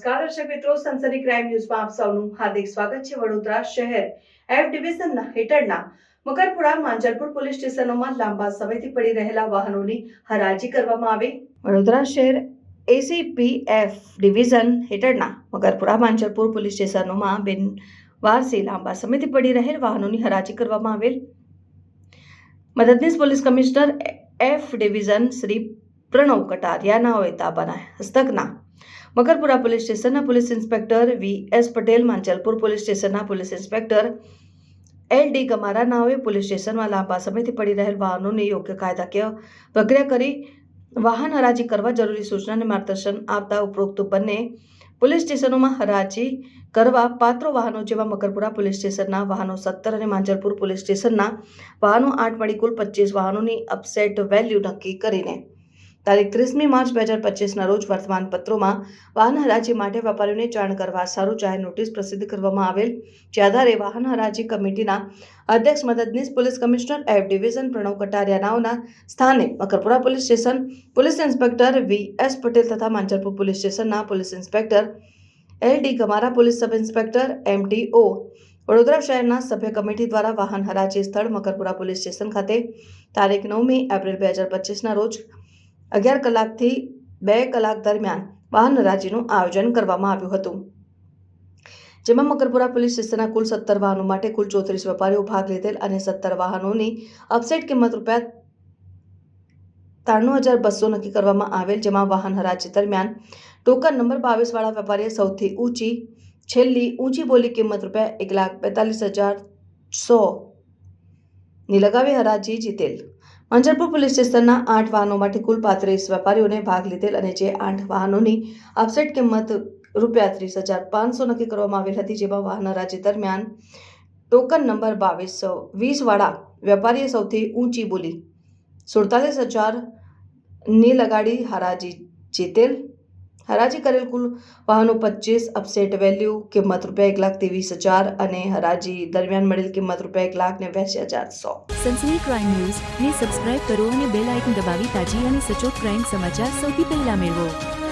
નમસ્કાર, દર્શક મિત્રો સંસદી ક્રાઇમ ન્યૂઝમાં આપ સૌનું હાર્દિક સ્વાગત છે. વડોદરા શહેર એફ ડિવિઝનના હેઠળના મકરપુરા માંજલપુર પોલીસ સ્ટેશનોમાં લાંબા સમયથી પડી રહેલા વાહનોની હરાજી કરવામાં આવી. વડોદરા શહેર એસીપીએફ ડિવિઝન હેઠળના મકરપુરા માંજલપુર પોલીસ સ્ટેશનોમાં બિનવારસી લાંબા સમયથી પડી રહેલ વાહનોની હરાજી કરવામાં આવેલ. મદદનીશ police commissioner F division Shri Pranav કટારિયાના તાબાના હસ્તકના મકરપુરા પોલીસ સ્ટેશનના police inspector V S Patel, Manjalpur police સ્ટેશનના police inspector L D Gamara નાઓએ police સ્ટેશનમાં લાંબા સમયથી પડી રહેલ વાહનોની યોગ્ય કાયદાકીય પ્રક્રિયા કરી વાહન હરાજી કરવા જરૂરી સૂચનાને માર્ગદર્શન આપતા ઉપરોક્ત બંને પોલીસ સ્ટેશનોમાં હરાજી કરવા પાત્રો વાહનો જેવા મકરપુરા પોલીસ સ્ટેશનના વાહનો સત્તર અને માંજલપુર પોલીસ સ્ટેશનના વાહનો આઠ મળી કુલ પચીસ વાહનોની અપસેટ વેલ્યુ નક્કી કરીને તારીખ ત્રીસમી માર્ચ બે હજાર પચીસના રોજ વર્તમાનપત્રોમાં વાહન હરાજી માટે વેપારીઓને જાણ કરવા સારું જાહેર નોટિસ પ્રસિદ્ધ કરવામાં આવેલ. જે આધારે વાહન હરાજી કમિટીના અધ્યક્ષ મદદનીશ police commissioner F division Pranav કટારિયાનાઓના સ્થાને Makarpura police station, police inspector V S Patel તથા માંજરપુર પોલીસ સ્ટેશનના police inspector L D Gamara, police sub inspector M D O, Vadodara શહેરના સભ્ય કમિટી દ્વારા વાહન હરાજી સ્થળ મકરપુરા પોલીસ સ્ટેશન ખાતે. તારીખ નવમી એપ્રિલ બે હજાર પચીસના રોજ અગિયાર કલાકથી બે કલાક દરમિયાન વાહન હરાજીનું આયોજન કરવામાં આવ્યું હતું. જેમાં મકરપુરા પોલીસ સ્ટેશનના કુલ સત્તર વાહનો માટે કુલ ચોત્રીસ વેપારીઓ ભાગ લીધેલ અને સત્તર વાહનોની અપસેટ કિંમત રૂપિયા ત્રાણું હજાર બસો નક્કી કરવામાં આવેલ, જેમાં વાહન હરાજી દરમિયાન ટોકન નંબર બાવીસવાળા વેપારીએ સૌથી ઊંચી છેલ્લી ઊંચી બોલી કિંમત રૂપિયા એક લાખ બેતાલીસ હજાર સો ની લગાવી હરાજી જીતેલ. મંજરપુર પોલીસ સ્ટેશનના આઠ વાહનો માટે કુલ પાંત્રીસ વેપારીઓને ભાગ લીધેલ અને જે આઠ વાહનોની અપસેટ કિંમત રૂપિયા ત્રીસ હજાર પાંચસો નક્કી કરવામાં આવેલ હતી, જેમાં વાહન રાજ્ય દરમિયાન ટોકન નંબર બાવીસો વીસવાળા વેપારીએ સૌથી ઊંચી બોલી, સુડતાલીસ હજારની લગાડી હરાજી જીતેલ હરાજી કરેલ કુલ વાહનો પચીસ અપસેટ વેલ્યુ, કિંમત રૂપિયા એક લાખ ત્રેવીસ હજાર અને હરાજી દરમિયાન મળેલ કિંમત રૂપિયા એક લાખ નેવ્યાસી હજાર સો. સનસની ક્રાઇમ ન્યૂઝ ને સબસ્ક્રાઇબ કરો અને બેલ આઇકન દબાવી તાજી અને સચોટ ક્રાઇમ સમાચાર સૌથી પહેલા મેળવો.